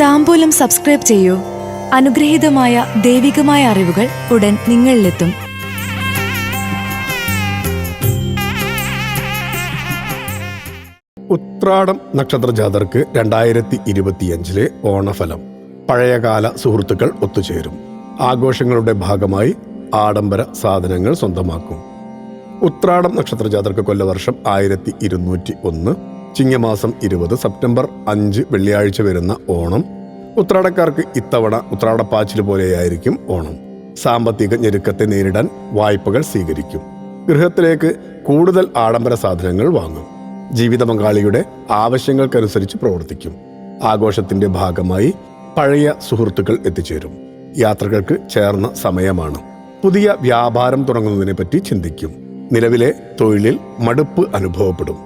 താമ്പൂലം subscribe ചെയ്യൂ. അനുഗ്രഹീതമായ ദൈവികമായ അറിവുകൾ ഉടൻ നിങ്ങളിലെത്തും. ഉത്രാടം നക്ഷത്ര ജാതർക്ക് രണ്ടായിരത്തി ഇരുപത്തിയഞ്ചിലെ ഓണഫലം. പഴയകാല സുഹൃത്തുക്കൾ ഒത്തുചേരും. ആഘോഷങ്ങളുടെ ഭാഗമായി ആഡംബര സാധനങ്ങൾ സ്വന്തമാക്കും. ഉത്രാടം നക്ഷത്ര ജാതർക്ക് കൊല്ലവർഷം ആയിരത്തി ഇരുന്നൂറ്റി ഒന്ന് ചിങ്ങമാസം ഇരുപത് സെപ്റ്റംബർ അഞ്ച് വെള്ളിയാഴ്ച വരുന്ന ഓണം ഉത്രാടക്കാർക്ക് ഇത്തവണ ഉത്രാടപ്പാച്ചിൽ പോലെയായിരിക്കും ഓണം. സാമ്പത്തിക ഞെരുക്കത്തെ നേരിടാൻ വായ്പകൾ സ്വീകരിക്കും. ഗൃഹത്തിലേക്ക് കൂടുതൽ ആഡംബര സാധനങ്ങൾ വാങ്ങും. ജീവിത പങ്കാളിയുടെ ആവശ്യങ്ങൾക്കനുസരിച്ച് പ്രവർത്തിക്കും. ആഘോഷത്തിന്റെ ഭാഗമായി പഴയ സുഹൃത്തുക്കൾ എത്തിച്ചേരും. യാത്രകൾക്ക് ചേർന്ന സമയമാണ്. പുതിയ വ്യാപാരം തുടങ്ങുന്നതിനെ പറ്റി ചിന്തിക്കും. നിലവിലെ തൊഴിലിൽ മടുപ്പ് അനുഭവപ്പെടും.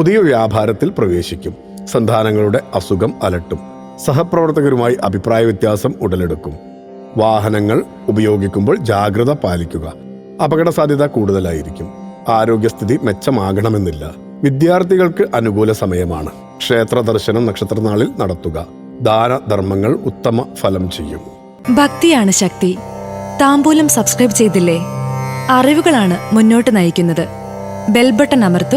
പുതിയ വ്യാപാരത്തിൽ പ്രവേശിക്കും. സന്താനങ്ങളുടെ അസുഖം അലട്ടും. സഹപ്രവർത്തകരുമായി അഭിപ്രായ വ്യത്യാസം ഉടലെടുക്കും. വാഹനങ്ങൾ ഉപയോഗിക്കുമ്പോൾ ജാഗ്രത പാലിക്കുക. അപകട സാധ്യത കൂടുതലായിരിക്കും. ആരോഗ്യസ്ഥിതി മെച്ചമാകണമെന്നില്ല. വിദ്യാർത്ഥികൾക്ക് അനുകൂല സമയമാണ്. ക്ഷേത്ര ദർശനം നക്ഷത്രനാളിൽ നടത്തുക. ദാനധർമ്മങ്ങൾ ഉത്തമ ഫലം ചെയ്യും. ഭക്തിയാണ് ശക്തി. താമ്പൂലം സബ്സ്ക്രൈബ് ചെയ്തില്ലേ? അറിവുകളാണ് മുന്നോട്ട് നയിക്കുന്നത്. ബെൽബട്ടൺ അമർത്തു.